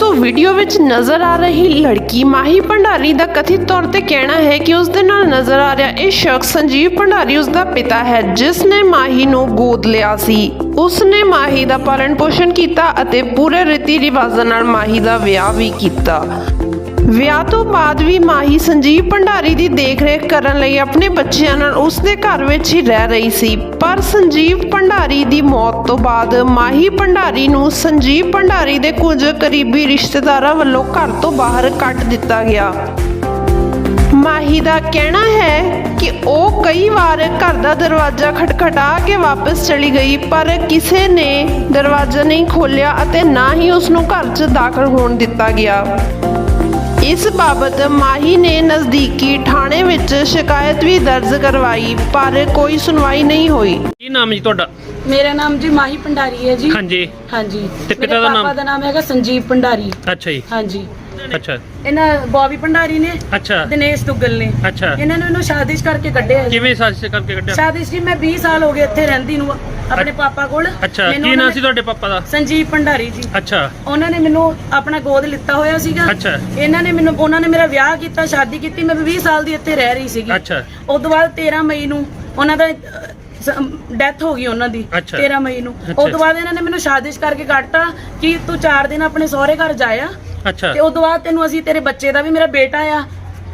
ਦੋਸਤੋ ਵੀਡੀਓ ਵਿੱਚ ਨਜ਼ਰ ਆ ਰਹੀ ਲੜਕੀ ਮਾਹੀ ਭੰਡਾਰੀ ਦਾ ਕਥਿਤ ਤੌਰ ਤੇ ਕਹਿਣਾ ਹੈ ਕਿ ਉਸ ਦੇ ਨਾਲ ਨਜ਼ਰ ਆ ਰਿਹਾ ਇਹ ਸ਼ਖਸ ਸੰਜੀਵ ਭੰਡਾਰੀ ਉਸ ਦਾ ਪਿਤਾ ਹੈ, ਜਿਸ ਨੇ ਮਾਹੀ ਨੂੰ ਗੋਦ ਲਿਆ ਸੀ। ਉਸ ਨੇ ਮਾਹੀ ਦਾ ਪਾਲਣ ਪੋਸ਼ਣ ਕੀਤਾ ਅਤੇ ਪੂਰੇ ਰੀਤੀ ਰਿਵਾਜ਼ਾਂ ਨਾਲ ਮਾਹੀ ਦਾ ਵਿਆਹ ਵੀ ਕੀਤਾ। ਵਿਆਹ ਤੋਂ ਬਾਅਦ ਵੀ ਮਾਹੀ ਸੰਜੀਵ ਭੰਡਾਰੀ ਦੀ ਦੇਖਰੇਖ ਕਰਨ ਲਈ ਆਪਣੇ ਬੱਚਿਆਂ ਨਾਲ ਉਸ ਦੇ ਘਰ ਵਿੱਚ ਹੀ ਰਹਿ ਰਹੀ ਸੀ। ਪਰ ਸੰਜੀਵ ਭੰਡਾਰੀ ਦੀ ਮੌਤ ਤੋਂ ਬਾਅਦ ਮਾਹੀ ਭੰਡਾਰੀ ਨੂੰ ਸੰਜੀਵ ਭੰਡਾਰੀ ਦੇ ਕੁਝ ਕਰੀਬੀ ਰਿਸ਼ਤੇਦਾਰਾਂ ਵੱਲੋਂ ਘਰ ਤੋਂ ਬਾਹਰ ਕੱਢ ਦਿੱਤਾ ਗਿਆ। ਮਾਹੀ ਦਾ ਕਹਿਣਾ ਹੈ ਕਿ ਉਹ ਕਈ ਵਾਰ ਘਰ ਦਾ ਦਰਵਾਜ਼ਾ ਖਟਖਟਾ ਕੇ ਵਾਪਸ ਚਲੀ ਗਈ, ਪਰ ਕਿਸੇ ਨੇ ਦਰਵਾਜ਼ਾ ਨਹੀਂ ਖੋਲ੍ਹਿਆ ਅਤੇ ਨਾ ਹੀ ਉਸ ਨੂੰ ਘਰ 'ਚ ਦਾਖਲ ਹੋਣ ਦਿੱਤਾ ਗਿਆ। ਇਸ ਬਾਬਤ ਮਾਹੀ ਨੇ ਨਜ਼ਦੀਕੀ ਥਾਣੇ ਵਿੱਚ ਸ਼ਿਕਾਇਤ ਵੀ ਦਰਜ ਕਰਵਾਈ ਪਰ ਕੋਈ ਸੁਣਵਾਈ ਨਹੀਂ ਹੋਈ। ਕੀ ਨਾਮ ਜੀ ਤੁਹਾਡਾ? ਮੇਰਾ ਨਾਮ ਜੀ ਮਾਹੀ ਭੰਡਾਰੀ ਹੈ ਜੀ। ਹਾਂਜੀ। ਹਾਂਜੀ। ਤੇ ਪਿਤਾ ਦਾ ਨਾਮ? ਪਾਪਾ ਦਾ ਨਾਮ ਹੈਗਾ ਸੰਜੀਵ ਭੰਡਾਰੀ। ਅੱਛਾ ਜੀ। ਹਾਂਜੀ। ਅੱਛਾ। ਇਹਨਾਂ ਬੌਬੀ ਭੰਡਾਰੀ ਨੇ ਅੱਛਾ। ਦਿਨੇਸ਼ ਦੁੱਗਲ ਨੇ। ਅੱਛਾ। ਇਹਨਾਂ ਨੇ ਇਹਨੂੰ ਸ਼ਾਦੀਸ਼ ਕਰਕੇ ਕੱਢਿਆ ਜੀ। ਕਿਵੇਂ ਸਾਜ਼ਿਸ਼ ਕਰਕੇ ਕੱਢਿਆ? ਸ਼ਾਦੀਸ਼ ਜੀ ਮੈਂ 20 ਸਾਲ ਹੋ ਗਏ ਇੱਥੇ ਰਹਿੰਦੀ ਨੂੰ ਆਪਣੇ ਪਾਪਾ ਕੋਲ। ਅੱਛਾ ਮੈਨੂੰ ਕੀ ਉਹਨਾਂ ਨਾਮ ਨੇ- ਸੀ ਤੁਹਾਡੇ ਪਾਪਾ ਦਾ? ਸੰਜੀਵ ਭੰਡਾਰੀ ਜੀ। ਅੱਛਾ। ਉਹਨਾਂ ਨੇ ਮੈਨੂੰ ਆਪਣਾ ਗੋਦ ਲਿੱਤਾ ਹੋਇਆ ਸੀਗਾ। ਅੱਛਾ। ਇਹਨਾਂ ਨੇ ਮੈਨੂੰ ਉਹਨਾਂ ਨੇ ਮੇਰਾ ਵਿਆਹ ਕੀਤਾ ਸ਼ਾਦੀ ਕੀਤੀ ਮੈਂ 20 ਸਾਲ ਦੀ ਇੱਥੇ ਰਹਿ ਰਹੀ ਸੀਗੀ। ਅੱਛਾ। ਉਸ ਤੋਂ ਬਾਅਦ 13 ਮਈ ਨੂੰ ਉਹਨਾਂ ਦਾ ਡੈਥ ਹੋ ਗਈ ਉਹਨਾਂ ਦੀ ਅੱਛਾ। 13 ਮਈ ਨੂੰ। ਅੱਛਾ। ਉਸ ਤੋਂ ਬਾਅਦ ਇਹਨਾਂ ਨੇ ਮੈਨੂੰ ਸ਼ਾਦੀਸ਼ ਕਰਕੇ ਕੱਢਤਾ ਕਿ ਤੂੰ 4 ਦਿਨ ਆਪਣੇ ਸਹੁਰੇ ਘਰ ਜਾਇਆ ਅੱਛਾ ਤੇ ਤੋਂ ਬਾਅਦ ਤੈਨੂੰ ਅਸੀਂ ਤੇਰੇ ਬੱਚੇ ਦਾ ਵੀ ਮੇਰਾ ਬੇਟਾ ਆ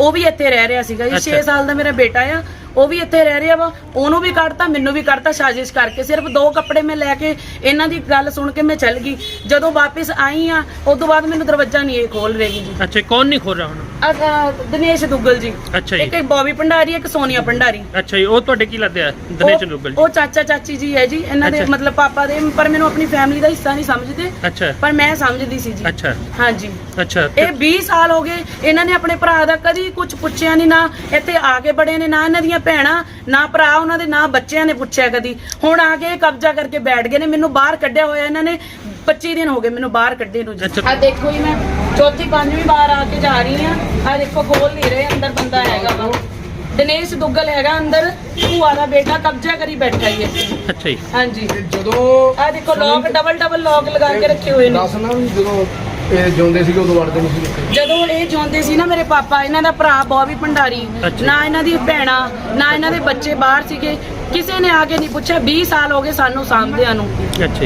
ਉਹ ਵੀ ਇੱਥੇ ਰਹਿ ਰਿਹਾ ਸੀਗਾ ਜੀ ਅੱਛਾ। 6 ਸਾਲ ਦਾ ਮੇਰਾ ਬੇਟਾ ਆ ਉਹ ਵੀ ਇੱਥੇ ਰਹਿ ਰਿਹਾ ਵਾ ਉਹਨੂੰ ਵੀ ਕੱਢਤਾ ਮੈਨੂੰ ਵੀ ਕੱਢਤਾ ਸਾਜ਼ਿਸ਼ ਕਰਕੇ। ਸਿਰਫ ਦੋ ਕੱਪੜੇ ਮੈਂ ਲੈ ਕੇ ਇਹਨਾਂ ਦੀ ਗੱਲ ਸੁਣ ਕੇ ਮੈਂ ਚੱਲ ਗਈ। ਜਦੋਂ ਵਾਪਸ ਆਈ ਆ ਉਸ ਤੋਂ ਬਾਅਦ ਮੈਨੂੰ ਦਰਵਾਜ਼ਾ ਨਹੀਂ ਇਹ ਖੋਲ ਰਹੀ ਜੀ। ਅੱਛਾ ਕੌਣ ਨਹੀਂ ਖੋਲ ਰਿਹਾ ਹੁਣ? ਅ- ਅ, ਦਿਨੇਸ਼ ਦੁੱਗਲ ਜੀ। ਅੱਛਾ ਜੀ। ਇੱਕ ਬੌਬੀ ਭੰਡਾਰੀ ਇੱਕ ਸੋਨੀਆ ਭੰਡਾਰੀ। ਅੱਛਾ ਜੀ ਉਹ ਤੁਹਾਡੇ ਕੀ ਲੱਗਦੇ ਆ? ਦਿਨੇਸ਼ ਉਹ- ਰੁਗਲ ਜੀ। ਉਹ ਚਾਚਾ ਚਾਚੀ ਜੀ ਹੈ ਜੀ ਇਹਨਾਂ ਦੇ ਅੱਛਾ। ਮਤਲਬ ਪਾਪਾ ਦੇ ਪਰ ਮੈਨੂੰ ਆਪਣੀ ਫੈਮਿਲੀ ਦਾ ਹਿੱਸਾ ਨਹੀਂ ਸਮਝਦੇ। ਅੱਛਾ। ਪਰ ਮੈਂ ਸਮਝਦੀ ਸੀ ਜੀ। ਅੱਛਾ। ਹਾਂਜੀ। ਅੱਛਾ ਤੇ- ਇਹ 20 ਸਾਲ ਹੋ ਗਏ ਇਹਨਾਂ ਨੇ ਆਪਣੇ ਭਰਾ ਦਾ ਕਦੀ ਕੁਝ ਪੁੱਛਿਆ ਨਹੀਂ ਨਾ ਇੱਥੇ ਆ ਕੇ ਬੜੇ ਨੇ ਨਾ ਇਹਨਾਂ ਦੀਆਂ ਭੈਣਾਂ ਨਾ ਭਰਾ ਉਹਨਾਂ ਦੇ ਨਾ ਬੱਚਿਆਂ ਨੇ ਪੁੱਛਿਆ ਕਦੀ। ਹੁਣ ਆ ਕੇ ਇਹ ਕਬਜ਼ਾ ਕਰਕੇ ਬੈਠ ਗਏ ਨੇ ਮੈਨੂੰ ਬਾਹਰ ਕੱਢਿਆ ਹੋਇਆ ਇਹਨਾਂ ਨੇ 25 ਦਿਨ ਹੋ ਗਏ ਮੈਨੂੰ ਬਾਹਰ ਕੱਢੇ ਨੂੰ ਜੀ। ਅੱਛਾ। ਆ ਦੇਖੋ ਜੀ ਮੈਂ ਚੌਥੀ ਪੰਜਵੀਂ ਵਾਰ ਆ ਕੇ ਜਾ ਰਹੀ ਆ ਆ ਦੇਖੋ ਖੋਲ ਨਹੀਂ ਰਹੇ ਅੰਦਰ ਬੰਦਾ ਹੈਗਾ ਵਾ। ਦਿਨੇਸ਼ ਦੁੱਗਲ ਹੈਗਾ ਅੰਦਰ ਭੂਆ ਦਾ ਬੇਟਾ ਕਬਜ਼ਾ ਕਰੀ ਬੈਠਾ ਹੀ ਹੈ। ਅੱਛਾ ਜੀ। ਹਾਂਜੀ। ਜਦੋਂ ਆ ਦੇਖੋ ਲੋਕ ਡਬਲ ਡਬਲ ਲੋਕ ਲਗਾ ਕੇ ਰੱਖੇ ਹੋਏ ਨੇ। ਦੱਸਣਾ ਵੀ ਜਦੋਂ ਇਹ ਜਿਉਂਦੇ ਸੀਗੇ ਉਦੋਂ ਵੜਦੇ ਨਹੀਂ ਸੀ ਜਦੋਂ ਇਹ ਜਿਉਂਦੇ ਸੀ ਨਾ ਮੇਰੇ ਪਾਪਾ ਇਹਨਾਂ ਦਾ ਭਰਾ ਬੌਬੀ ਭੰਡਾਰੀ। ਨਾ ਇਹਨਾਂ ਦੀ ਭੈਣਾਂ ਨਾ ਇਹਨਾਂ ਦੇ ਬੱਚੇ ਬਾਹਰ ਸੀਗੇ। ਕਿਸੇ ਨੇ ਆ ਕੇ ਨਹੀਂ ਪੁੱਛਿਆ 20 ਸਾਲ ਹੋ ਗਏ ਸਾਨੂੰ ਸਾਂਭਦਿਆਂ ਨੂੰ।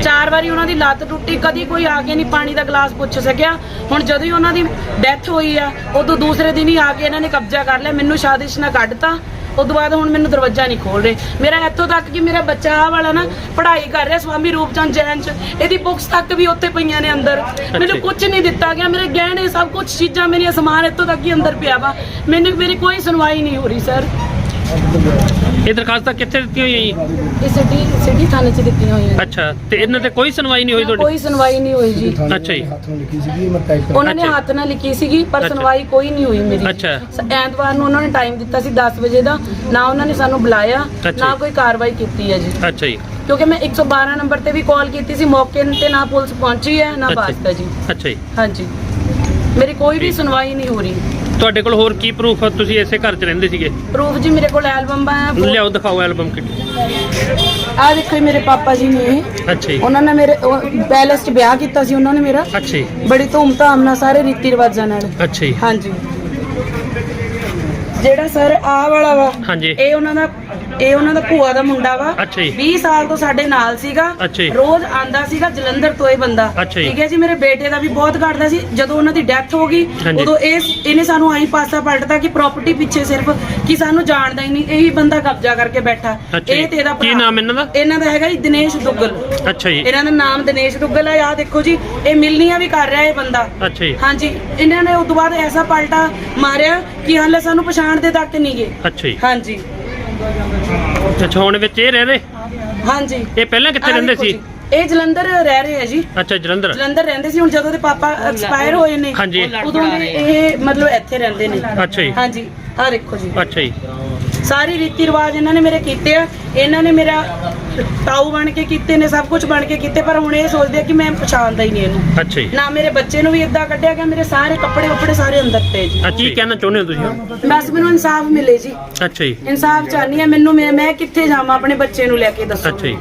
ਚਾਰ ਵਾਰੀ ਉਹਨਾਂ ਦੀ ਲੱਤ ਟੁੱਟੀ ਕਦੀ ਕੋਈ ਆ ਕੇ ਨਹੀਂ ਪਾਣੀ ਦਾ ਗਲਾਸ ਪੁੱਛ ਸਕਿਆ। ਹੁਣ ਜਦੋਂ ਹੀ ਉਹਨਾਂ ਦੀ ਡੈਥ ਹੋਈ ਆ ਉਦੋਂ ਦੂਸਰੇ ਦਿਨ ਹੀ ਆ ਕੇ ਇਹਨਾਂ ਨੇ ਕਬਜ਼ਾ ਕਰ ਲਿਆ ਮੈਨੂੰ ਸ਼ਾਦਿਸ਼ ਨਾਲ ਕੱਢਤਾ। ਉਦੋਂ ਬਾਅਦ ਹੁਣ ਮੈਨੂੰ ਦਰਵਾਜ਼ਾ ਨਹੀਂ ਖੋਲ ਰਹੇ। ਮੇਰਾ ਇੱਥੋਂ ਤੱਕ ਕਿ ਮੇਰਾ ਬੱਚਾ ਆਹ ਵਾਲਾ ਨਾ ਪੜ੍ਹਾਈ ਕਰ ਰਿਹਾ ਸਵਾਮੀ ਰੂਪਚੰਦ ਜੈਨ ਚ। ਇਹਦੀ ਬੁੱਕਸ ਤੱਕ ਵੀ ਉੱਥੇ ਪਈਆਂ ਨੇ ਅੰਦਰ। ਮੈਨੂੰ ਕੁਝ ਨਹੀਂ ਦਿੱਤਾ ਗਿਆ। ਮੇਰੇ ਗਹਿਣੇ ਸਭ ਕੁਝ ਚੀਜ਼ਾਂ ਮੇਰੀਆਂ ਸਮਾਨ ਇੱਥੋਂ ਤੱਕ ਹੀ ਅੰਦਰ ਪਿਆ ਵਾ। ਮੈਨੂੰ ਮੇਰੀ ਕੋਈ ਸੁਣਵਾਈ ਨਹੀਂ ਹੋ ਰਹੀ ਸਰ ਇਹ ਦਰਖਾਸਤਾਂ ਕਿੱਥੇ ਦਿੱਤੀਆਂ ਹੋਈਆਂ ਜੀ ਇਹ ਸਿਟੀ ਸਿਟੀ ਥਾਣੇ ਚ ਦਿੱਤੀਆਂ ਹੋਈਆਂ ਨੇ। ਅੱਛਾ ਤੇ ਇਹਨਾਂ ਤੇ ਕੋਈ ਸੁਣਵਾਈ ਨਹੀਂ ਹੋਈ ਤੁਹਾਡੀ ਕੋਈ ਸੁਣਵਾਈ ਨਹੀਂ ਹੋਈ ਜੀ ਅੱਛਾ ਜੀ। ਹੱਥ ਲਿਖੀ ਸੀਗੀ ਮੈਂ ਟਾਈਪ ਕਰ ਉਹਨਾਂ ਨੇ ਅੱਛਾ। ਹੱਥ ਨਾਲ ਲਿਖੀ ਸੀਗੀ ਪਰ ਅੱਛਾ। ਸੁਣਵਾਈ ਕੋਈ ਨਹੀਂ ਹੋਈ ਮੇਰੀ ਅੱਛਾ। ਸ- ਐਤਵਾਰ ਨੂੰ ਉਹਨਾਂ ਨੇ ਟਾਈਮ ਦਿੱਤਾ ਸੀ 10 ਵਜੇ ਦਾ ਨਾ ਉਹਨਾਂ ਨੇ ਸਾਨੂੰ ਬੁਲਾਇਆ ਅੱਛਾ। ਨਾ ਕੋਈ ਕਾਰਵਾਈ ਕੀਤੀ ਹੈ ਜੀ ਅੱਛਾ ਜੀ ਕਿਉਂਕਿ ਮੈਂ 112 ਨੰਬਰ ਤੇ ਵੀ ਕਾਲ ਕੀਤੀ ਸੀ ਮੌਕੇ ਤੇ ਨਾ ਪੁਲਿਸ ਪਹੁੰਚੀ ਹੈ ਨਾ ਅੱਛਾ। ਵਾਸਤਾ ਜੀ ਅੱਛਾ ਜੀ ਹਾਂਜੀ ਮੇਰੀ ਕੋਈ ਵੀ ਸੁਣਵਾਈ ਨਹੀਂ ਹੋ ਰਹੀ ਤੁਹਾਡੇ ਕੋਲ ਹੋਰ ਕੀ ਪ੍ਰੂਫ ਤੁਸੀਂ ਇਸੇ ਘਰ 'ਚ ਰਹਿੰਦੇ ਸੀਗੇ। ਪ੍ਰੂਫ ਜੀ ਮੇਰੇ ਕੋਲ ਐਲਬਮ ਆ ਲਿਆਓ ਦਿਖਾਓ ਐਲਬਮ ਕਿੱਡੀ। ਆ ਦੇਖੋ ਜੀ ਮੇਰੇ ਪਾਪਾ ਜੀ ਨੇ। ਅੱਛਾ ਜੀ। ਉਹਨਾਂ ਨੇ ਮੇਰੇ ਪੈਲਸ 'ਚ ਵਿਆਹ ਕੀਤਾ ਸੀ ਉਹਨਾਂ ਨੇ ਮੇਰਾ। ਅੱਛਾ ਜੀ। ਬੜੀ ਧੂਮ-ਧਾਮ ਨਾਲ ਸਾਰੇ ਰੀਤੀ ਰਿਵਾਜਾਂ ਨਾਲ। ਅੱਛਾ ਜੀ। ਹਾਂਜੀ। ਜਿਹੜਾ ਸਰ ਆਹ ਵਾਲਾ ਵਾ ਹਾਂਜੀ। ਇਹ ਉਹਨਾਂ ਦਾ ਇਹ ਉਹਨਾਂ ਦਾ ਭੂਆ ਦਾ ਮੁੰਡਾ ਵਾ। ਅੱਛਾ ਜੀ। 20 ਸਾਲ ਤੋਂ ਸਾਡੇ ਨਾਲ ਸੀਗਾ। ਅੱਛਾ ਜੀ। ਰੋਜ਼ ਆਂਦਾ ਸੀਗਾ ਜਲੰਧਰ ਤੋਂ ਇਹ ਬੰਦਾ। ਅੱਛਾ ਜੀ। ਠੀਕ ਹੈ ਜੀ ਮੇਰੇ ਬੇਟੇ ਦਾ ਵੀ ਬਹੁਤ ਘਟਦਾ ਸੀ। ਜਦੋਂ ਉਹਨਾਂ ਦੀ ਡੈਥ ਹੋ ਗਈ ਹਾਂਜੀ। ਉਦੋਂ ਇਹ ਇਹਨੇ ਸਾਨੂੰ ਆਈ ਪਾਸਾ ਪਲਟਦਾ ਕਿ ਪ੍ਰਾਪਰਟੀ ਪਿੱਛੇ ਸਿਰਫ ਕਿ ਸਾਨੂੰ ਜਾਣਦਾ ਹੀ ਨਹੀਂ। ਇਹੀ ਬੰਦਾ ਕਬਜ਼ਾ ਕਰਕੇ ਬੈਠਾ। ਅੱਛਾ ਜੀ। ਇਹ ਤੇ ਇਹਦਾ ਕੀ ਭਰਾ। ਨਾਮ ਇਹਨਾਂ ਦਾ? ਇਹਨਾਂ ਦਾ ਹੈਗਾ ਜੀ ਦਿਨੇਸ਼ ਦੁੱਗਲ। ਅੱਛਾ ਜੀ। ਇਹਨਾਂ ਦਾ ਨਾਮ ਦਿਨੇਸ਼ ਦੁੱਗਲ ਹੈ ਆਹ ਦੇਖੋ ਜੀ ਇਹ ਮਿਲਨੀਆਂ ਵੀ ਕਰ ਰਿਹਾ ਇਹ ਬੰਦਾ। ਅੱਛਾ ਜੀ। ਹਾਂਜੀ। ਇਹਨਾਂ ਨੇ ਉਸ ਤੋਂ ਬਾਅਦ ਐਸਾ ਪਲਟਾ ਮਾਰਿਆ ਕਿ ਹਾਲੇ ਸਾਨੂੰ ਪਛਾਣਦੇ ਤੱਕ ਨਹੀਂ ਗਏ ਅੱਛਾ ਜੀ। ਹਾਂਜੀ। ਅੱਛਾ ਹੁਣ ਵਿੱਚ ਇਹ ਰਹਿ ਰਹੇ? ਹਾਂਜੀ। ਇਹ ਪਹਿਲਾਂ ਕਿੱਥੇ ਆਹ ਰਹਿੰਦੇ ਦੇਖੋ ਸੀ? ਜੀ, ਇਹ ਜਲੰਧਰ ਰਹਿ ਰਹੇ ਆ ਜੀ। ਅੱਛਾ ਜਲੰਧਰ। ਜਲੰਧਰ ਰਹਿੰਦੇ ਸੀ ਹੁਣ ਜਦੋਂ ਦੇ ਪਾਪਾ ਐਕਸਪਾਇਰ ਹੋਏ ਨੇ ਹਾਂਜੀ। ਉਦੋਂ ਦੇ ਇਹ ਮਤਲਬ ਇੱਥੇ ਰਹਿੰਦੇ ਨੇ। ਅੱਛਾ ਜੀ। ਹਾਂਜੀ ਆਹ ਦੇਖੋ ਜੀ। ਅੱਛਾ ਜੀ। ਸਾਰੀ ਰੀਤੀ ਰਿਵਾਜ ਇਹਨਾਂ ਨੇ ਮੇਰੇ ਕੀਤੇ ਆ। ਇਹਨਾਂ ਨੇ ਮੇਰਾ ਤਾਊ ਬਣ ਕੇ ਕੀਤੇ ਨੇ ਸਭ ਕੁਝ ਬਣ ਕੇ ਕੀਤੇ ਪਰ ਹੁਣ ਇਹ ਸੋਚਦੇ ਆ ਕਿ ਮੈਂ ਪਛਾਣਦਾ ਹੀ ਨਹੀਂ ਇਹਨੂੰ। ਅੱਛਾ ਜੀ। ਨਾ ਮੇਰੇ ਬੱਚੇ ਨੂੰ ਵੀ ਇਦਾਂ ਕੱਢਿਆ ਗਿਆ ਮੇਰੇ ਸਾਰੇ ਕੱਪੜੇ ਕੱਪੜੇ ਸਾਰੇ ਅੰਦਰ ਪਏ ਜੀ। ਆ ਕੀ ਕਹਿਣਾ ਚਾਹੁੰਦੇ ਹੋ ਤੁਸੀਂ? ਬਸ ਮੈਨੂੰ ਇਨਸਾਫ ਮਿਲੇ ਜੀ। ਅੱਛਾ ਜੀ। ਇਨਸਾਫ ਚਾਹਨੀ ਆ ਮੈਨੂੰ ਮੈਂ ਮੈਂ ਕਿੱਥੇ ਜਾਵਾਂ ਆਪਣੇ ਬੱਚੇ ਨੂੰ ਲੈ ਕੇ ਦੱਸੋ। ਅੱਛਾ ਜੀ।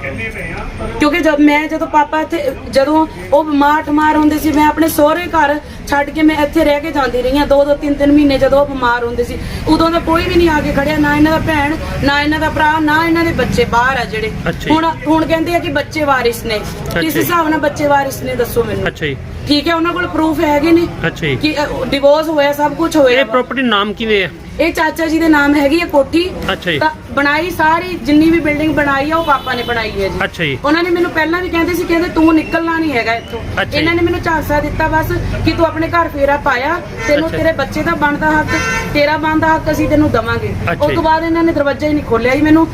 ਕਿਉਂਕਿ ਜਦ ਮੈਂ ਜਦੋਂ ਪਾਪਾ ਇੱਥੇ ਜਦੋਂ ਉਹ ਬਿਮਾਰ ਠਮਾਰ ਹੁੰਦੇ ਸੀ ਮੈਂ ਆਪਣੇ ਸਹੁਰੇ ਘਰ ਛੱਡ ਕੇ ਮੈਂ ਇੱਥੇ ਰਹਿ ਕੇ ਜਾਂਦੀ ਰਹੀ ਹਾਂ ਦੋ ਦੋ ਤਿੰਨ ਤਿੰਨ ਮਹੀਨੇ ਜਦੋਂ ਉਹ ਬਿਮਾਰ ਹੁੰਦੇ ਸੀ ਉਦੋਂ ਦਾ ਕੋਈ ਵੀ ਨਹੀਂ ਆ ਕੇ ਖੜਿਆ ਨਾ ਇਹਨਾਂ ਦਾ ਭੈਣ ਨਾ ਇਹਨਾਂ ਦਾ ਭਰਾ ਨਾ ਇਹਨਾਂ ਦੇ ਬੱਚੇ ਬਾਹਰ ਆ ਜਿਹੜੇ। ਅੱਛਾ। ਹੁਣ ਹੁਣ ਕਹਿੰਦੇ ਆ ਕਿ ਬੱਚੇ ਵਾਰਿਸ ਨੇ। ਕਿਸ। ਹਿਸਾਬ ਨਾਲ ਬੱਚੇ ਵਾਰਿਸ ਨੇ ਦੱਸੋ ਮੈਨੂੰ? ਅੱਛਾ ਜੀ। ਠੀਕ ਹੈ ਉਹਨਾਂ ਕੋਲ ਪ੍ਰੂਫ ਹੈਗੇ ਨੇ ਅੱਛਾ ਜੀ। ਕਿ ਡਿਵੋਰਸ ਹੋਇਆ ਸਭ ਕੁਝ ਹੋਇਆ ਇਹ। ਪ੍ਰਾਪਰਟੀ ਨਾਮ ਕਿਵੇਂ ਹੈ? ਇਹ ਚਾਚਾ ਜੀ ਦੇ ਨਾਮ ਹੈਗੀ ਹੈ ਕੋਠੀ। ਅੱਛਾ ਜੀ। ਤਾਂ ਬਣਾਈ ਸਾਰੀ ਜਿੰਨੀ ਵੀ ਬਿਲਡਿੰਗ ਬਣਾਈ ਆ ਉਹ ਪਾਪਾ ਨੇ ਬਣਾਈ ਹੈ ਜੀ। ਅੱਛਾ ਜੀ। ਉਹਨਾਂ ਨੇ ਮੈਨੂੰ ਪਹਿਲਾਂ ਵੀ ਕਹਿੰਦੇ ਸੀ ਕਹਿੰਦੇ ਤੂੰ ਨਿਕਲਣਾ ਨਹੀਂ ਹੈਗਾ ਇੱਥੋਂ। ਇਹਨਾਂ ਨੇ ਮੈਨੂੰ ਝਾਂਸਾ ਦਿੱਤਾ ਬਸ ਕਿ ਤੂੰ ਆਪਣੇ ਘਰ ਫੇਰਾ ਪਾਇਆ ਤੈਨੂੰ। ਤੇਰੇ ਬੱਚੇ ਦਾ ਬਣਦਾ ਹੱਕ ਤੇਰਾ ਬਣਦਾ ਹੱਕ ਅਸੀਂ ਤੈਨੂੰ ਦਵਾਂਗੇ। ਉਸ। ਤੋਂ ਬਾਅਦ ਇਹਨਾਂ ਨੇ ਦਰਵਾਜ਼ਾ ਹੀ ਨਹੀਂ ਖੋਲਿਆ ਜੀ ਮੈਨੂੰ।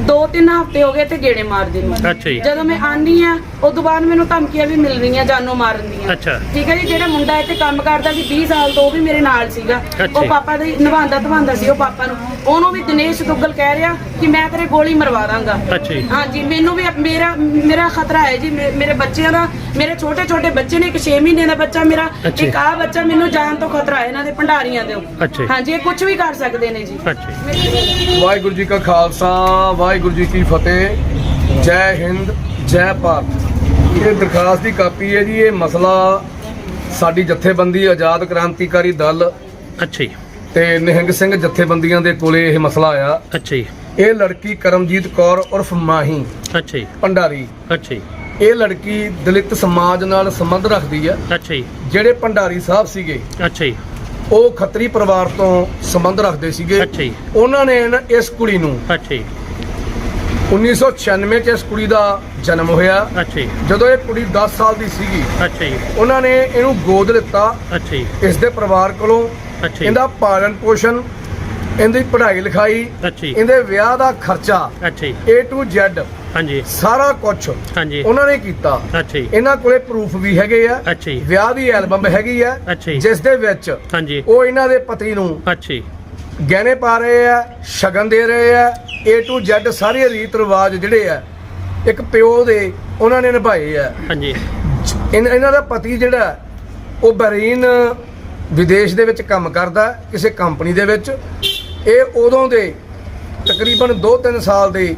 ਦੋ ਤਿੰਨ ਹਫ਼ਤੇ ਹੋ ਗਏ ਤੇ ਗੇੜੇ ਮਾਰਦੇ ਨੂੰ। ਅੱਛਾ ਜੀ। ਜਦੋਂ ਮੈਂ ਆਨੀ ਆ ਉਸ ਤੋਂ ਬਾਅਦ ਮੈਨੂੰ ਧਮਕੀਆਂ ਵੀ ਮਿਲ ਰਹੀਆਂ ਜਾਨੋਂ ਮਾਰਨ ਦੀਆਂ। ਅੱਛਾ। ਠੀਕ ਹੈ ਜੀ ਜਿਹੜਾ ਮੁੰਡਾ ਇੱਥੇ ਕੰਮ ਕਰਦਾ ਸੀ 20 ਸਾਲ ਤੋਂ ਉਹ ਵੀ ਮੇਰੇ ਨਾਲ ਸੀਗਾ। ਅੱਛਾ ਉਹ। ਪਾਪਾ ਦੇ ਨਿਭਾਉਂਦਾ ਧਵਾਉਂਦਾ ਸੀ ਉਹ ਪਾਪਾ ਨੂੰ। ਉਹਨੂੰ ਵੀ ਦਿਨੇਸ਼ ਦੁੱਗਲ ਕਹਿ ਰਿਹਾ ਕਿ ਮੈਂ ਤੇਰੇ ਗੋਲੀ ਮਰਵਾ ਦਾਂਗਾ। ਅੱਛਾ ਜੀ। ਹਾਂਜੀ ਮੈਨੂੰ ਵੀ ਮੇਰਾ ਮੇਰਾ ਖਤਰਾ ਹੈ ਜੀ ਮੇ- ਮੇਰੇ ਬੱਚਿਆਂ ਦਾ ਮੇਰੇ ਛੋਟੇ ਛੋਟੇ ਬੱਚੇ ਨੇ ਇੱਕ 6 ਮਹੀਨੇ ਦਾ ਬੱਚਾ ਮੇਰਾ ਅੱਛਾ। ਇੱਕ ਆ ਬੱਚਾ ਮੈਨੂੰ ਜਾਨ ਤੋਂ ਖਤਰਾ ਹੈ ਇਹਨਾਂ ਦੇ ਭੰਡਾਰੀਆਂ ਦੇ ਅੱਛਾ ਜੀ। ਹਾਂਜੀ ਇਹ ਕੁਝ ਵੀ ਕਰ ਸਕਦੇ ਨੇ ਜੀ। ਅੱਛਾ ਜੀ। ਵਾਹਿਗੁਰੂ ਜੀ ਕਾ ਖਾਲਸਾ ਵਾਹਿਗੁਰੂ ਜੀ ਕੀ ਫਤਿਹ। ਜੈ ਹਿੰਦ ਜੈ ਭਾਰਤ। ਇਹ ਦਰਖਾਸਤ ਦੀ ਕਾਪੀ ਹੈ ਜੀ ਇਹ ਮਸਲਾ ਸਾਡੀ ਜਥੇਬੰਦੀ ਆਜ਼ਾਦ ਕ੍ਰਾਂਤੀਕਾਰੀ ਦਲ ਅੱਛਾ ਜੀ। ਤੇ ਨਿਹੰਗ ਸਿੰਘ ਜਥੇਬੰਦੀਆਂ ਦੇ ਕੋਲੇ ਇਹ ਮਸਲਾ ਆਇਆ ਅੱਛਾ ਜੀ। ਇਹ ਲੜਕੀ ਕਰਮਜੀਤ ਕੌਰ ਉਰਫ ਮਾਹੀ ਅੱਛਾ ਜੀ। ਭੰਡਾਰੀ। ਅੱਛਾ ਜੀ। ਇਹ ਲੜਕੀ ਦਲਿਤ ਸਮਾਜ ਨਾਲ ਸੰਬੰਧ ਰੱਖਦੀ ਆ। ਅੱਛਾ ਜੀ। ਜਿਹੜੇ ਭੰਡਾਰੀ ਸਾਹਿਬ ਸੀਗੇ ਅੱਛਾ ਜੀ। ਉਹ ਖੱਤਰੀ ਪਰਿਵਾਰ ਤੋਂ ਸੰਬੰਧ ਰੱਖਦੇ ਸੀਗੇ। ਅੱਛਾ ਜੀ। ਉਹਨਾਂ ਨੇ ਨਾ ਇਸ ਕੁੜੀ ਨੂੰ ਅੱਛਾ ਜੀ। 1996 ਚ ਇਸ ਕੁੜੀ ਦਾ ਜਨਮ ਹੋਇਆ ਅੱਛਾ ਜੀ ਜਦੋਂ ਇਹ ਕੁੜੀ 10 ਸਾਲ ਦੀ ਸੀਗੀ ਅੱਛਾ ਜੀ ਉਹਨਾਂ ਨੇ ਇਹਨੂੰ ਗੋਦ ਲਿੱਤਾ ਅੱਛਾ ਜੀ ਇਸ ਦੇ ਪਰਿਵਾਰ ਕੋਲੋਂ ਅੱਛਾ ਇਹਦਾ ਪਾਲਣ ਪੋਸ਼ਣ ਇਹਦੀ ਪੜ੍ਹਾਈ ਲਿਖਾਈ ਅੱਛਾ ਜੀ ਇਹਦੇ ਵਿਆਹ ਦਾ ਖਰਚਾ ਅੱਛਾ ਜੀ A to Z ਹਾਂਜੀ ਸਾਰਾ ਕੁਝ ਹਾਂਜੀ ਉਹਨਾਂ ਨੇ ਕੀਤਾ ਅੱਛਾ ਜੀ ਇਹਨਾਂ ਕੋਲੇ ਪ੍ਰੂਫ ਵੀ ਹੈਗੇ ਆ ਅੱਛਾ ਜੀ ਵਿਆਹ ਦੀ ਐਲਬਮ ਹੈਗੀ ਆ ਜਿਸ ਦੇ ਵਿੱਚ ਹਾਂਜੀ ਉਹ ਇਹਨਾਂ ਦੇ ਪਤੀ ਨੂੰ ਅੱਛਾ ਜੀ ਗਹਿਣੇ ਪਾ ਰਹੇ ਆ ਸ਼ਗਨ ਦੇ ਰਹੇ ਆ A to Z ਸਾਰੇ ਰੀਤ ਰਿਵਾਜ ਜਿਹੜੇ ਆ ਇੱਕ ਪਿਓ ਦੇ ਉਹਨਾਂ ਨੇ ਨਿਭਾਏ ਆ। ਹਾਂਜੀ। ਇਹਨਾਂ ਦਾ ਪਤੀ ਜਿਹੜਾ ਉਹ ਬਰੀਨ ਵਿਦੇਸ਼ ਦੇ ਵਿੱਚ ਕੰਮ ਕਰਦਾ ਕਿਸੇ ਕੰਪਨੀ ਦੇ ਵਿੱਚ। ਇਹ ਉਦੋਂ ਦੇ ਤਕਰੀਬਨ 2-3 ਸਾਲ ਦੇ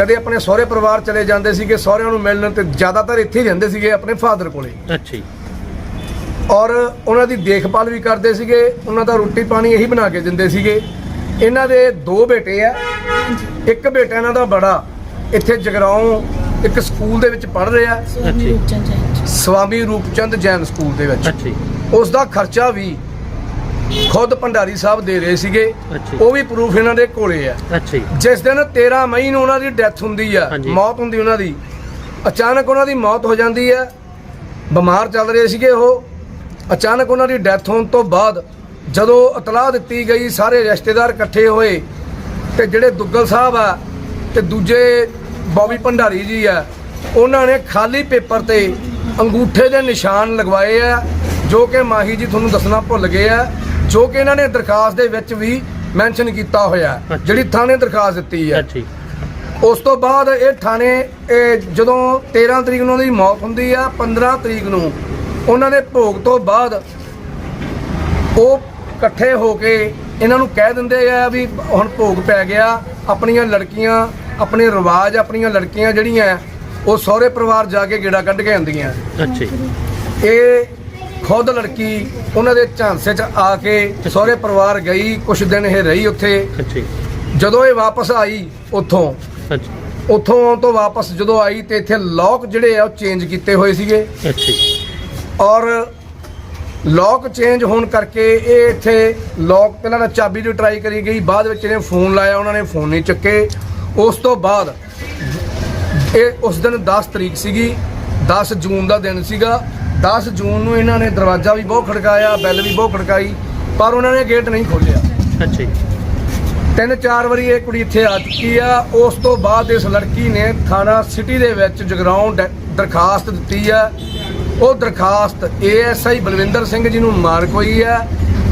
ਕਦੇ ਆਪਣੇ ਸਹੁਰੇ ਪਰਿਵਾਰ ਚਲੇ ਜਾਂਦੇ ਸੀਗੇ ਸਹੁਰਿਆਂ ਨੂੰ ਮਿਲਣ ਤੇ ਜ਼ਿਆਦਾਤਰ ਇੱਥੇ ਹੀ ਰਹਿੰਦੇ ਸੀਗੇ ਆਪਣੇ ਫਾਦਰ ਕੋਲੇ। ਅੱਛਾ ਜੀ। ਔਰ ਉਹਨਾਂ ਦੀ ਦੇਖਭਾਲ ਵੀ ਕਰਦੇ ਸੀਗੇ ਉਹਨਾਂ ਦਾ ਰੋਟੀ ਪਾਣੀ ਇਹੀ ਬਣਾ ਕੇ ਦਿੰਦੇ ਸੀਗੇ। ਇਹਨਾਂ ਦੇ ਦੋ ਬੇਟੇ ਆ। ਇੱਕ ਬੇਟਾ ਇਹਨਾਂ ਦਾ ਬੜਾ ਇੱਥੇ ਜਗਰਾਉਂ ਇੱਕ ਸਕੂਲ ਦੇ ਵਿੱਚ ਪੜ੍ਹ ਰਿਹਾ। ਸਵਾਮੀ ਰੂਪਚੰਦ ਜੈਨ ਸਕੂਲ ਦੇ ਵਿੱਚ। ਉਸ ਦਾ ਖਰਚਾ ਵੀ ਖੁਦ ਭੰਡਾਰੀ ਸਾਹਿਬ ਦੇ ਰਹੇ ਸੀਗੇ। ਉਹ ਵੀ ਪ੍ਰੂਫ ਇਹਨਾਂ ਦੇ ਕੋਲੇ ਆ। ਜਿਸ ਦਿਨ 13 ਮਈ ਨੂੰ ਉਹਨਾਂ ਦੀ ਡੈਥ ਹੁੰਦੀ ਆ। ਮੌਤ ਹੁੰਦੀ ਉਹਨਾਂ ਦੀ। ਅਚਾਨਕ ਉਹਨਾਂ ਦੀ ਮੌਤ ਹੋ ਜਾਂਦੀ ਆ। ਬਿਮਾਰ ਚੱਲ ਰਹੇ ਸੀਗੇ ਉਹ। ਅਚਾਨਕ ਉਹਨਾਂ ਦੀ ਡੈਥ ਹੋਣ ਤੋਂ ਬਾਅਦ ਜਦੋਂ ਇਤਲਾਹ ਦਿੱਤੀ ਗਈ ਸਾਰੇ ਰਿਸ਼ਤੇਦਾਰ ਇਕੱਠੇ ਹੋਏ ਤੇ ਜਿਹੜੇ ਦੁੱਗਲ ਸਾਹਿਬ ਆ ਤੇ ਦੂਜੇ ਬੌਬੀ ਭੰਡਾਰੀ ਜੀ ਆ ਉਹਨਾਂ ਨੇ ਖਾਲੀ ਪੇਪਰ ਤੇ ਅੰਗੂਠੇ ਦੇ ਨਿਸ਼ਾਨ ਲਗਵਾਏ ਆ ਜੋ ਕਿ ਮਾਹੀ ਜੀ ਤੁਹਾਨੂੰ ਦੱਸਣਾ ਭੁੱਲ ਗਏ ਆ ਜੋ ਕਿ ਇਹਨਾਂ ਨੇ ਦਰਖਾਸਤ ਦੇ ਵਿੱਚ ਵੀ ਮੈਂਸ਼ਨ ਕੀਤਾ ਹੋਇਆ। ਜਿਹੜੀ ਥਾਣੇ ਦਰਖਾਸਤ ਦਿੱਤੀ ਹੈ ਉਸ ਤੋਂ ਬਾਅਦ ਇਹ ਥਾਣੇ ਇਹ ਜਦੋਂ 13 ਤਰੀਕ ਨੂੰ ਉਹਦੀ ਮੌਤ ਹੁੰਦੀ ਆ 15 ਤਰੀਕ ਨੂੰ ਉਹਨਾਂ ਦੇ ਭੋਗ ਤੋਂ ਬਾਅਦ ਉਹ ਇਕੱਠੇ ਹੋ ਕੇ ਇਹਨਾਂ ਨੂੰ ਕਹਿ ਦਿੰਦੇ ਆ ਵੀ ਹੁਣ ਭੋਗ ਪੈ ਗਿਆ ਆਪਣੀਆਂ ਲੜਕੀਆਂ ਆਪਣੇ ਰਿਵਾਜ ਆਪਣੀਆਂ ਲੜਕੀਆਂ ਜਿਹੜੀਆਂ ਉਹ ਸਹੁਰੇ ਪਰਿਵਾਰ ਜਾ ਕੇ ਗੇੜਾ ਕੱਢ ਕੇ ਆਉਂਦੀਆਂ। ਅੱਛਾ ਇਹ ਖੁਦ ਲੜਕੀ ਉਹਨਾਂ ਦੇ ਝਾਂਸੇ 'ਚ ਆ ਕੇ ਸਹੁਰੇ ਪਰਿਵਾਰ ਗਈ ਕੁਝ ਦਿਨ ਇਹ ਰਹੀ ਉੱਥੇ। ਅੱਛਾ ਜਦੋਂ ਇਹ ਵਾਪਸ ਆਈ ਉੱਥੋਂ ਅੱਛਾ ਉੱਥੋਂ ਆਉਣ ਤੋਂ ਵਾਪਸ ਜਦੋਂ ਆਈ ਤੇ ਇੱਥੇ ਲੋਕ ਜਿਹੜੇ ਆ ਉਹ ਚੇਂਜ ਕੀਤੇ ਹੋਏ ਸੀਗੇ। ਅੱਛਾ ਔਰ ਲੋਕ ਚੇਂਜ ਹੋਣ ਕਰਕੇ ਇਹ ਇੱਥੇ ਲੋਕ ਪਹਿਲਾਂ ਤਾਂ ਚਾਬੀ ਦੀ ਟਰਾਈ ਕਰੀ ਗਈ ਬਾਅਦ ਵਿੱਚ ਇਹਨੇ ਫੋਨ ਲਾਇਆ ਉਹਨਾਂ ਨੇ ਫੋਨ ਨਹੀਂ ਚੱਕੇ। ਉਸ ਤੋਂ ਬਾਅਦ ਇਹ ਉਸ ਦਿਨ 10 ਤਰੀਕ ਸੀਗੀ 10 ਜੂਨ ਦਾ ਦਿਨ ਸੀਗਾ। 10 ਜੂਨ ਨੂੰ ਇਹਨਾਂ ਨੇ ਦਰਵਾਜ਼ਾ ਵੀ ਬਹੁਤ ਖੜਕਾਇਆ ਬੈਲ ਵੀ ਬਹੁਤ ਖੜਕਾਈ ਪਰ ਉਹਨਾਂ ਨੇ ਗੇਟ ਨਹੀਂ ਖੋਲ੍ਹਿਆ। ਅੱਛਾ ਜੀ। ਤਿੰਨ ਚਾਰ ਵਾਰੀ ਇਹ ਕੁੜੀ ਇੱਥੇ ਆ ਚੁੱਕੀ ਆ। ਉਸ ਤੋਂ ਬਾਅਦ ਇਸ ਲੜਕੀ ਨੇ ਥਾਣਾ ਸਿਟੀ ਦੇ ਵਿੱਚ ਜਗਰਾਉਂ ਦਰਖਾਸਤ ਦਿੱਤੀ ਆ। ਉਹ ਦਰਖਾਸਤ ਏਐਸਆਈ ਬਲਵਿੰਦਰ ਸਿੰਘ ਜੀ ਨੂੰ ਮਾਰਕ ਹੋਈ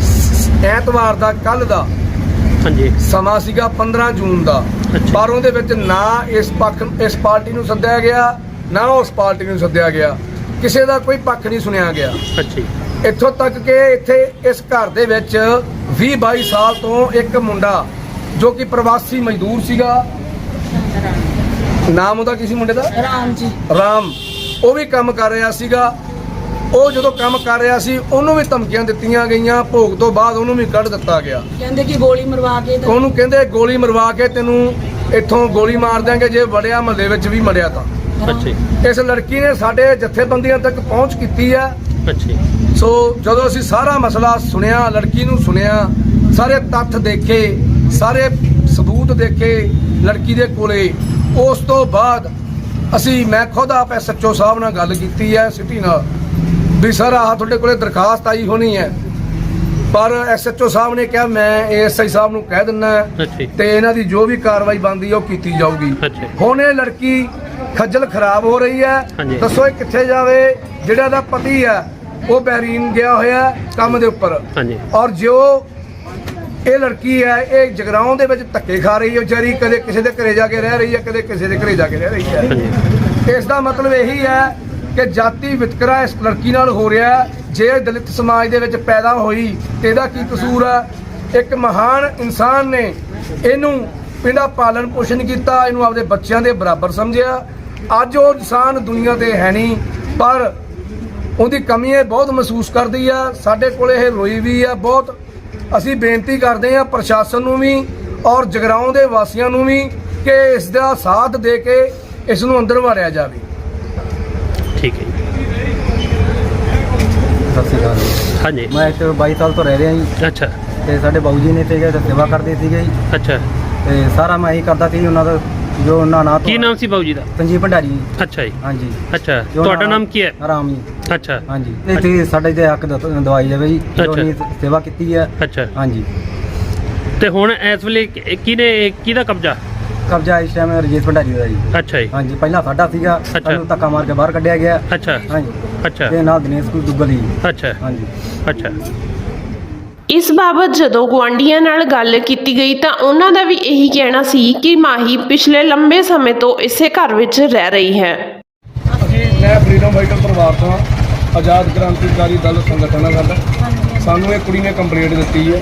ਸ- ਐਤਵਾਰ ਦਾ ਕੱਲ ਦਾ ਹਾਂਜੀ। ਸਮਾਂ ਸੀਗਾ 15 ਜੂਨ ਦਾ। ਪਰ ਉਹਦੇ ਵਿੱਚ ਨਾ ਇਸ ਪੱਖ ਇਸ ਪਾਰਟੀ ਨੂੰ ਸੱਦਿਆ ਗਿਆ ਨਾ ਉਸ ਪਾਰਟੀ ਨੂੰ ਸੱਦਿਆ ਗਿਆ। ਕਿਸੇ ਦਾ ਕੋਈ ਪੱਖ ਨਹੀਂ ਸੁਣਿਆ ਗਿਆ। ਅੱਛਾ ਇੱਥੋਂ ਤੱਕ ਕਿ ਇੱਥੇ ਇਸ ਘਰ ਦੇ ਵਿੱਚ 20 22 ਸਾਲ ਤੋਂ ਇੱਕ ਮੁੰਡਾ ਜੋ ਕਿ ਪ੍ਰਵਾਸੀ ਮਜ਼ਦੂਰ ਸੀਗਾ। ਨਾਮ ਉਹਦਾ ਕਿਸੇ ਮੁੰਡੇ ਦਾ? ਰਾਮ ਜੀ। ਰਾਮ। ਉਹ ਵੀ ਕੰਮ ਕਰ ਰਿਹਾ ਸੀਗਾ। ਉਹ ਜਦੋਂ ਕੰਮ ਕਰ ਰਿਹਾ ਸੀ ਉਹਨੂੰ ਵੀ ਧਮਕੀਆਂ ਦਿੱਤੀਆਂ ਗਈਆਂ। ਭੋਗ ਤੋਂ ਬਾਅਦ ਉਹਨੂੰ ਵੀ ਕੱਢ ਦਿੱਤਾ ਗਿਆ। ਕਹਿੰਦੇ ਕਿ ਗੋਲੀ ਮਰਵਾ ਕੇ ਤੇ ਉਹਨੂੰ ਕਹਿੰਦੇ ਗੋਲੀ ਮਰਵਾ ਕੇ ਤੈਨੂੰ ਇੱਥੋਂ ਗੋਲੀ ਮਾਰ ਦਿਆਂਗੇ। ਜੇ ਵੜਿਆ ਮਹੱਲੇ ਵਿੱਚ ਵੀ ਮੜਿਆ ਤਾਂ। ਅੱਛਾ ਜੀ। ਇਸ ਲੜਕੀ ਨੇ ਸਾਡੇ ਜਥੇਬੰਦੀਆਂ ਤੱਕ ਪਹੁੰਚ ਕੀਤੀ ਹੈ ਅੱਛਾ ਜੀ। ਸੋ ਜਦੋਂ ਅਸੀਂ ਸਾਰਾ ਮਸਲਾ ਸੁਣਿਆ ਲੜਕੀ ਨੂੰ ਸੁਣਿਆ ਸਾਰੇ ਤੱਥ ਦੇਖੇ ਸਾਰੇ ਸਬੂਤ ਦੇਖੇ ਲੜਕੀ ਦੇ ਕੋਲੇ ਉਸ ਤੋਂ ਬਾਅਦ ਅਸੀਂ ਮੈਂ ਖੁਦ ਆਪ ਐਸਐਚਓ ਸਾਹਿਬ ਨਾਲ ਗੱਲ ਕੀਤੀ ਹੈ ਸਿਟੀ ਨਾਲ ਵੀ ਸਰ ਆਹ ਤੁਹਾਡੇ ਕੋਲੇ ਦਰਖਾਸਤ ਆਈ ਹੋਣੀ ਹੈ। ਪਰ ਐਸਐਚਓ ਸਾਹਿਬ ਨੇ ਕਿਹਾ ਮੈਂ ਏਐਸਆਈ ਸਾਹਿਬ ਨੂੰ ਕਹਿ ਦਿੰਨਾ ਤੇ ਇਹਨਾਂ ਦੀ ਜੋ ਵੀ ਕਾਰਵਾਈ ਬਣਦੀ ਹੈ ਉਹ ਕੀਤੀ ਜਾਊਗੀ। ਹੁਣ ਇਹ ਲੜਕੀ ਖੱਜਲ ਖਰਾਬ ਹੋ ਰਹੀ ਹੈ। ਦੱਸੋ ਇਹ ਕਿੱਥੇ ਜਾਵੇ? ਜਿਹੜਾ ਦਾ ਪਤੀ ਹੈ ਉਹ ਬਹਿਰੀਨ ਗਿਆ ਹੋਇਆ ਕੰਮ ਦੇ ਉੱਪਰ। ਔਰ ਜੋ ਇਹ ਲੜਕੀ ਹੈ, ਇਹ ਜਗਰਾਉਂ ਦੇ ਵਿੱਚ ਧੱਕੇ ਖਾ ਰਹੀ ਹੈ ਵਿਚਾਰੀ ਕਦੇ ਕਿਸੇ ਦੇ ਘਰੇ ਜਾ ਕੇ ਰਹਿ ਰਹੀ ਹੈ, ਕਦੇ ਕਿਸੇ ਦੇ ਘਰੇ ਜਾ ਕੇ ਰਹਿ ਰਹੀ ਹੈ। ਇਸ ਦਾ ਮਤਲਬ ਇਹੀ ਹੈ ਕਿ ਜਾਤੀ ਵਿਤਕਰਾ ਇਸ ਲੜਕੀ ਨਾਲ ਹੋ ਰਿਹਾ ਹੈ। ਜੇ ਦਲਿਤ ਸਮਾਜ ਦੇ ਵਿੱਚ ਪੈਦਾ ਹੋਈ, ਤੇ ਇਹਦਾ ਕੀ ਕਸੂਰ ਹੈ? ਇੱਕ ਮਹਾਨ ਇਨਸਾਨ ਨੇ ਇਹਨੂੰ ਇਹਦਾ ਪਾਲਣ ਪੋਸ਼ਣ ਕੀਤਾ, ਇਹਨੂੰ ਆਪਦੇ ਬੱਚਿਆਂ ਦੇ ਬਰਾਬਰ ਸਮਝਿਆ। ਅੱਜ ਉਹ ਇਨਸਾਨ ਦੁਨੀਆ ਤੇ ਹੈ ਨਹੀਂ, ਪਰ ਉਹਦੀ ਕਮੀ ਇਹ ਬਹੁਤ ਮਹਿਸੂਸ ਕਰਦੀ ਆ ਸਾਡੇ ਕੋਲ ਇਹ ਰੋਈ ਵੀ ਆ ਬਹੁਤ ਅਸੀਂ ਬੇਨਤੀ ਕਰਦੇ ਆ ਪ੍ਰਸ਼ਾਸਨ ਨੂੰ ਵੀ ਔਰ ਜਗਰਾਉਂ ਦੇ ਵਾਸੀਆਂ ਨੂੰ ਵੀ ਕਿ ਇਸ ਦਾ ਸਾਥ ਦੇ ਕੇ ਇਸ ਨੂੰ ਅੰਦਰ ਵਾੜਿਆ ਜਾਵੇ। ਠੀਕ ਹੈ ਜੀ। ਸਤਿ ਸ਼੍ਰੀ ਅਕਾਲ ਜੀ। ਹਾਂਜੀ। ਮੈਂ ਇੱਥੇ 22 ਸਾਲ ਤੋਂ ਰਹਿ ਰਿਹਾ ਜੀ। ਅੱਛਾ। ਤੇ ਸਾਡੇ ਬਾਊ ਜੀ ਨੇ ਤੇ ਸੇਵਾ ਕਰਦੇ ਸੀਗੇ ਜੀ। ਅੱਛਾ। ਤੇ ਸਾਰਾ ਮੈਂ ਹੀ ਕਰਦਾ ਸੀ ਉਹਨਾਂ ਦਾ ਜੋ ਉਹਨਾਂ ਨਾਂ ਤੋਂ ਕੀ ਨਾਮ ਸੀ ਬਾਊ ਜੀ ਦਾ? ਸੰਜੀਵ ਭੰਡਾਰੀ ਜੀ। ਅੱਛਾ ਜੀ। ਹਾਂਜੀ। ਅੱਛਾ ਜੋ ਤੁਹਾਡਾ ਨਾਮ ਕੀ ਹੈ? ਆਰਾਮ ਜੀ। ਅੱਛਾ। ਹਾਂਜੀ। ਇੱਥੇ ਸਾਡੇ ਦੇ ਹੱਕ ਦ- ਦਵਾਈ ਜਾਵੇ ਜੀ। ਅੱਛਾ। ਸੇਵਾ ਕੀਤੀ ਹੈ। ਅੱਛਾ। ਹਾਂਜੀ। ਤੇ ਹੁਣ ਇਸ ਵੇਲੇ ਕਿ- ਕਿਹਨੇ ਕਿਹਦਾ ਕਬਜ਼ਾ? ਕਬਜ਼ਾ ਇਸ ਟਾਈਮ ਰਜੇਸ਼ ਭੰਡਾਰੀ ਦਾ ਜੀ। ਅੱਛਾ ਜੀ। ਹਾਂਜੀ ਪਹਿਲਾਂ ਸਾਡਾ ਸੀਗਾ। ਸਾਨੂੰ ਧੱਕਾ ਮਾਰ ਕੇ ਬਾਹਰ ਕੱਢਿਆ ਗਿਆ। ਅੱਛਾ। ਹਾਂਜੀ। ਅੱਛਾ। ਤੇ ਨਾਲ ਦਿਨੇਸ਼ ਕੋਈ ਦੁੱਗਲ ਜੀ ਅੱਛਾ। ਹਾਂਜੀ। ਅੱਛਾ। ਇਸ ਬਾਬਤ ਜਦੋਂ ਗੁਆਂਢੀਆਂ ਨਾਲ ਗੱਲ ਕੀਤੀ ਗਈ ਤਾਂ ਉਹਨਾਂ ਦਾ ਵੀ ਇਹੀ ਕਹਿਣਾ ਸੀ ਕਿ ਮਾਹੀ ਪਿਛਲੇ ਲੰਬੇ ਸਮੇਂ ਤੋਂ ਇਸੇ ਘਰ ਵਿੱਚ ਰਹਿ ਰਹੀ ਹੈ। ਅਸੀਂ ਮੈਂ ਫਰੀडम ਫਾਈਟਰ ਪਰਿਵਾਰ ਤੋਂ ਹਾਂ, ਆਜ਼ਾਦ ਕ੍ਰਾਂਤੀਕਾਰੀ ਦਲ ਸੰਗਠਨ ਸਾਡਾ ਸਾਨੂੰ ਇਹ ਕੁੜੀ ਨੇ ਕੰਪਲੇਂਟ ਦਿੱਤੀ ਹੈ।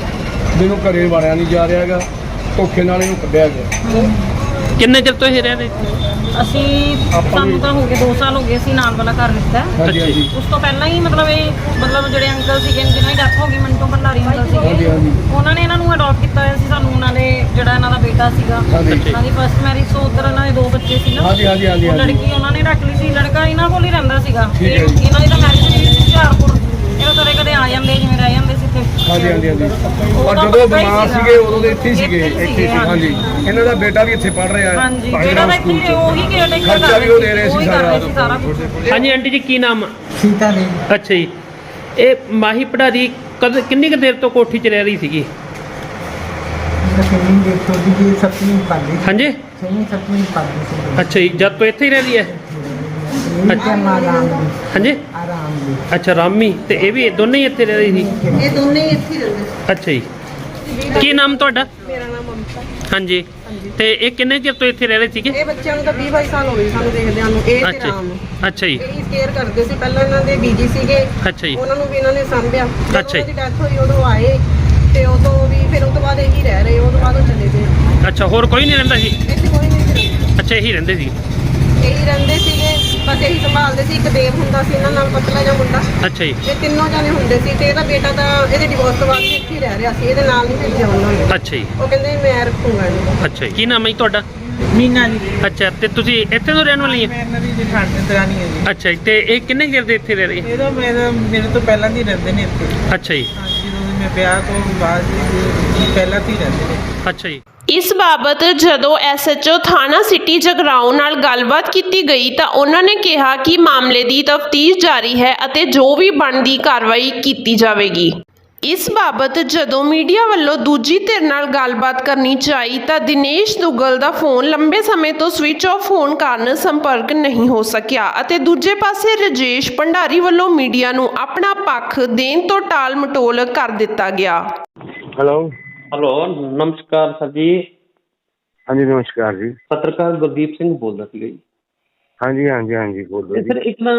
ਮੈਨੂੰ ਘਰੇ ਵੜਿਆ ਨਹੀਂ ਜਾ ਰਿਹਾ ਹੈਗਾ। ਧੋਖੇ ਨਾਲ ਇਹਨੂੰ ਕੱਢਿਆ ਗਿਆ। ਕਿੰਨੇ ਚਿਰ ਤੋਂ ਇਹ ਰਹਿ ਰਹੇ? ਅਸੀਂ ਸਾਨੂੰ ਤਾਂ ਹੋ ਗਏ 2 ਸਾਲ ਹੋ ਗਏ ਸੀ ਨਾਲ ਵਾਲਾ ਘਰ ਲਿੱਤਾ ਹੈ। ਹਾਂਜੀ ਹਾਂਜੀ ਉਸ ਤੋਂ ਪਹਿਲਾਂ ਹੀ ਮਤਲਬ ਇਹ ਮਤਲਬ ਜਿਹੜੇ ਅੰਕਲ ਸੀਗੇ ਜਿਹਨਾਂ ਦੀ ਡੈਥ ਹੋ ਗਈ ਮੰਟੋ ਭੰਡਾਰੀ ਅੰਕਲ ਹਾਂਜੀ, ਸੀਗੇ ਹਾਂਜੀ। ਉਹਨਾਂ ਨੇ ਇਹਨਾਂ ਨੂੰ ਅਡਾਪਟ ਕੀਤਾ ਹੋਇਆ ਸੀ ਸਾਨੂੰ ਉਹਨਾਂ ਦੇ ਜਿਹੜਾ ਇਹਨਾਂ ਦਾ ਬੇਟਾ ਸੀਗਾ ਹਾਂਜੀ। ਉਹਨਾਂ ਦੀ ਫਸਟ ਮੈਰਿਜ ਤੋਂ ਉੱਧਰ ਇਹਨਾਂ ਦੇ ਦੋ ਬੱਚੇ ਸੀ ਨਾ ਹਾਂਜੀ, ਹਾਂਜੀ, ਹਾਂਜੀ, ਉਹ ਹਾਂਜੀ। ਲੜਕੀ ਉਹਨਾਂ ਨੇ ਰੱਖ ਲਈ ਸੀ ਲੜਕਾ ਇਹਨਾਂ ਕੋਲ ਹੀ ਰਹਿੰਦਾ ਸੀਗਾ ਠੀਕ ਹੈ ਤੇ ਜੀ। ਇਹਨਾਂ ਦੀ ਤਾਂ ਮੈਰਿਜ ਹੋਈ ਸੀ ਹੁਸ਼ਿਆਰਪੁਰ ਇਹ ਤਾਂ ਕਦੇ ਕਦੇ ਆ ਜਾਂਦੇ ਜਿਵੇਂ ਰਹਿ ਜਾਂਦੇ ਸੀ ਇੱਥੇ। ਹਾਂਜੀ ਹਾਂਜੀ ਹਾਂਜੀ। ਉਹ ਔਰ ਤਾਂ ਜਦੋਂ ਪੱਕਾ ਹੀ ਬਿਮਾਰ ਸੀਗਾ। ਸੀਗੇ ਉਦੋਂ ਦੇ ਇੱਥੇ ਹੀ ਸੀਗੇ ਇੱਥੇ ਹੀ ਇੱਥੇ ਹੀ ਸੀ, ਹਾਂਜੀ। ਇਹਨਾਂ ਦਾ ਬੇਟਾ ਵੀ ਇੱਥੇ ਪੜ ਰਿਹਾ ਹੈ ਹਾਂਜੀ ਭਾਈ ਜਿਹੜਾ ਰਾਮ ਤਾਂ ਸਕੂਲ ਇੱਥੇ 'ਚ। ਉਹੀ ਕੇਅਰਟੇਕਰ ਖਰਚਾ ਵੀ ਉਹ ਦੇ ਰਹੇ ਸੀ ਸਾਰਾ। ਸੀ ਸਾਰਾ ਕੁਝ ਹਾਂਜੀ ਆਂਟੀ ਜੀ ਕੀ ਨਾਮ? ਆ? ਸੀਤਾ ਦੇ। ਅੱਛਾ ਜੀ। ਇਹ ਮਾਹੀ ਪੜਾਰੀ ਕਦ ਕਿੰਨੀ ਕੁ ਦੇਰ ਤੋਂ ਕੋਠੀ 'ਚ ਰਹਿ ਰਹੀ ਸੀਗੀ? ਜੀ ਸਤਵੀਂ ਪੜ੍ਹਦੀ ਹਾਂਜੀ। ਛੇਵੀਂ ਸਤਵੀਂ ਪੜ੍ਹਦੀ ਸੀ। ਅੱਛਾ ਜੀ ਜਦ ਤੋਂ ਇੱਥੇ ਹੀ ਰਹਿ ਰਹੀ ਹੈ? ਇਹ ਤੇ ਆਰਾਮ ਦੀ। ਹਾਂਜੀ? ਆਰਾਮ ਦੀ। ਅੱਛਾ ਰਾਮੀ ਤੇ ਇਹ ਵੀ ਦੋਨੇ ਹੀ ਇੱਥੇ ਰਹਿ ਰਹੀ ਸੀ? ਇਹ ਦੋਨੇ ਇੱਥੇ ਰਹਿੰਦੇ ਅੱਛਾ ਜੀ। ਕੀ ਨਾਮ ਤੁਹਾਡਾ? ਮੇਰਾ ਨਾਮ ਮਮਤਾ ਹਾਂਜੀ। ਤੇ ਇਹ ਕਿੰਨੇ ਚਿਰ ਤੋਂ ਇੱਥੇ ਰਹਿ ਰਹੇ ਸੀਗੇ? ਇਹ ਬੱਚਿਆਂ ਨੂੰ ਤਾਂ 20 22 ਸਾਲ ਹੋ ਗਏ ਸਾਨੂੰ ਦੇਖਦਿਆਂ ਨੂੰ ਇਹ ਤੇ ਰਾਮ ਜੀ, ਅੱਛਾ ਜੀ। ਇਹ ਕੇਅਰ ਕਰਦੇ ਸੀ। ਪਹਿਲਾਂ ਇਹਨਾਂ ਦੇ ਬੀਜੀ ਸੀਗੇ। ਅੱਛਾ ਜੀ। ਉਹਨਾਂ ਨੂੰ ਵੀ ਇਹਨਾਂ ਨੇ ਸਾਂਭਿਆ। ਜਦੋਂ ਅੱਛਾ ਜੀ। ਉਹਨਾਂ ਦੀ ਡੈਥ ਹੋਈ ਉਦੋਂ ਆਏ। ਤੇ ਉਦੋਂ ਵੀ ਫਿਰ ਉਸ ਤੋਂ ਬਾਅਦ ਇਹੀ ਰਹਿ ਰਹੇ। ਉਹ ਤੋਂ ਬਾਅਦ ਉਹ ਚਲੇ ਗਏ। ਅੱਛਾ ਹੋਰ ਕੋਈ ਨਹੀਂ ਰਹਿੰਦਾ ਸੀ ਇੱਥੇ ਕੋਈ ਨਹੀਂ ਸੀ ਰਹਿੰਦਾ। ਅੱਛਾ ਇਹੀ ਰਹਿੰਦੇ ਸੀ। ਇਹੀ ਰਹਿੰਦੇ ਬਸ ਇਹੀ ਸੰਭਾਲਦੇ ਸੀ ਇੱਕ ਦੇਵ ਹੁੰਦਾ ਸੀ ਇਹਨਾਂ ਨਾਲ ਪਤਲਾ ਜਿਹਾ ਮੁੰਡਾ। ਅੱਛਾ ਜੀ। ਇਹ ਤਿੰਨੋਂ ਜਾਣੇ ਹੁੰਦੇ ਸੀ ਤੇ ਇਹਦਾ ਬੇਟਾ ਤਾਂ ਇਹਦੇ ਡਿਵੋਰਸ ਤੋਂ ਬਾਅਦ ਵੀ ਇੱਥੇ ਹੀ ਰਹਿ ਰਿਹਾ ਸੀ ਇਹਦੇ ਨਾਲ ਨਹੀਂ ਭੇਜਿਆ ਉਹਨਾਂ ਨੇ। ਅੱਛਾ ਜੀ। ਉਹ ਕਹਿੰਦੇ ਮੈਂ ਰੱਖੂੰਗਾ ਇਹਨੂੰ। ਅੱਛਾ ਜੀ। ਕੀ ਨਾਮ ਹੈ ਜੀ ਤੁਹਾਡਾ? ਮੀਨਾ ਜੀ। ਅੱਛਾ ਤੇ ਤੁਸੀਂ ਇੱਥੇ ਤੋਂ ਰਹਿਣ ਵਾਲੀ ਹੈ? ਮੈਂ ਇਹਨਾਂ ਦੀ ਜਠਾਣੀ ਦਰਾਨੀ ਹੈ ਜੀ। ਅੱਛਾ ਜੀ ਤੇ ਇਹ ਕਿੰਨੇ ਚਿਰ ਦੇ ਇੱਥੇ ਰਹਿ ਰਹੀ? ਹੈ ਇਹਦਾ ਮੇਰੇ ਮੇਰੇ ਤੋਂ ਪਹਿਲਾਂ ਦੀ ਰਹਿੰਦੇ ਨੇ ਇੱਥੇ। ਅੱਛਾ ਜੀ। ਹਾਂਜੀ ਜਦੋਂ ਦੀ ਮੈਂ ਵਿਆਹ ਤੋਂ ਬਾਅਦ ਜੀ ਪਹਿਲਾਂ ਤੋਂ ਹੀ ਰਹਿੰਦੇ ਨੇ। ਅੱਛਾ ਜੀ। ਇਸ ਬਾਬਤ ਜਦੋਂ ਐਸਐਚਓ ਥਾਣਾ ਸਿਟੀ ਜਗਰਾਉਂ ਨਾਲ ਗੱਲਬਾਤ ਕੀਤੀ ਗਈ ਤਾਂ ਉਹਨਾਂ ਨੇ ਕਿਹਾ ਕਿ ਮਾਮਲੇ ਦੀ ਤਫਤੀਸ਼ ਜਾਰੀ ਹੈ ਅਤੇ ਜੋ ਵੀ ਬਣਦੀ ਕਾਰਵਾਈ ਕੀਤੀ ਜਾਵੇਗੀ। ਇਸ ਬਾਬਤ ਜਦੋਂ ਮੀਡੀਆ ਵੱਲੋਂ ਦੂਜੀ ਧਿਰ ਨਾਲ ਗੱਲਬਾਤ ਕਰਨੀ ਚਾਹੀ ਤਾਂ ਦਿਨੇਸ਼ ਦੁੱਗਲ ਦਾ ਫੋਨ ਲੰਬੇ ਸਮੇਂ ਤੋਂ ਸਵਿਚ ਆਫ ਹੋਣ ਕਾਰਨ ਸੰਪਰਕ ਨਹੀਂ ਹੋ ਸਕਿਆ ਅਤੇ ਦੂਜੇ ਪਾਸੇ ਰਜੇਸ਼ ਭੰਡਾਰੀ ਵੱਲੋਂ ਮੀਡੀਆ ਨੂੰ ਆਪਣਾ ਪੱਖ ਦੇਣ ਤੋਂ ਟਾਲ ਮਟੋਲ ਕਰ ਦਿੱਤਾ ਗਿਆ। ਹੈਲੋ ਹੈਲੋ ਨਮਸਕਾਰ ਸਰ ਜੀ ਹਾਂਜੀ ਨਮਸਕਾਰ ਜੀ ਪੱਤਰਕਾਰ ਗੁਰਦੀਪ ਸਿੰਘ ਬੋਲਦਾ ਸੀਗਾ ਜੀ ਹਾਂਜੀ ਹਾਂਜੀ ਹਾਂਜੀ ਬੋਲੋ ਜੀ ਸਰ ਇੱਕ ਨਾ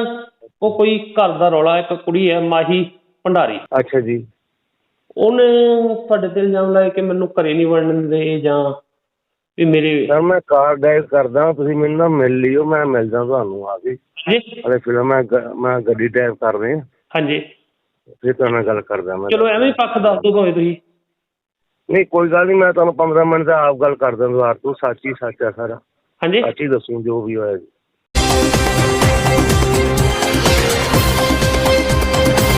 ਉਹ ਕੋਈ ਘਰ ਦਾ ਰੌਲਾ ਇੱਕ ਕੁੜੀ ਹੈ ਮਾਹੀ ਭੰਡਾਰੀ ਅੱਛਾ ਜੀ ਉਹਨੇ ਤੁਹਾਡੇ ਤੇ ਇਲਜ਼ਾਮ ਲਾਇਆ ਕਿ ਮੈਨੂੰ ਘਰੇ ਨਹੀਂ ਵੜਨ ਦੇ ਜਾਂ ਵੀ ਮੇਰੇ ਸਰ ਮੈਂ ਕਾਰ ਡਰਾਈਵ ਕਰਦਾ ਤੁਸੀਂ ਮੈਨੂੰ ਨਾ ਮਿਲ ਲਿਓ ਮੈਂ ਮਿਲਦਾ ਤੁਹਾਨੂੰ ਆ ਕੇ ਜੀ ਅਰੇ ਫਿਰ ਮੈਂ ਗ- ਮੈਂ ਗੱਡੀ ਡਰਾਈਵ ਕਰ ਰਿਹਾ ਹਾਂਜੀ ਫਿਰ ਤੁਹਾਡੇ ਨਾਲ ਗੱਲ ਕਰਦਾ ਮੈਂ ਚਲੋ ਐਵੇਂ ਹੀ ਪੱਖ ਦੱਸ ਦੋ ਭਾਵੇਂ ਤੁਸੀਂ। ਨਹੀਂ ਕੋਈ ਗੱਲ ਨਹੀਂ ਮੈਂ ਤੁਹਾਨੂੰ 15 ਮਿੰਟ ਦਾ ਆਪ ਗੱਲ ਕਰਦਾ ਦੁਆਰ ਤੋਂ ਸੱਚ ਹੀ ਸੱਚ ਆ ਸਾਰਾ। ਹਾਂਜੀ। ਸੱਚ ਹੀ ਦੱਸੂ ਜੋ ਵੀ ਹੋਇਆ ਜੀ।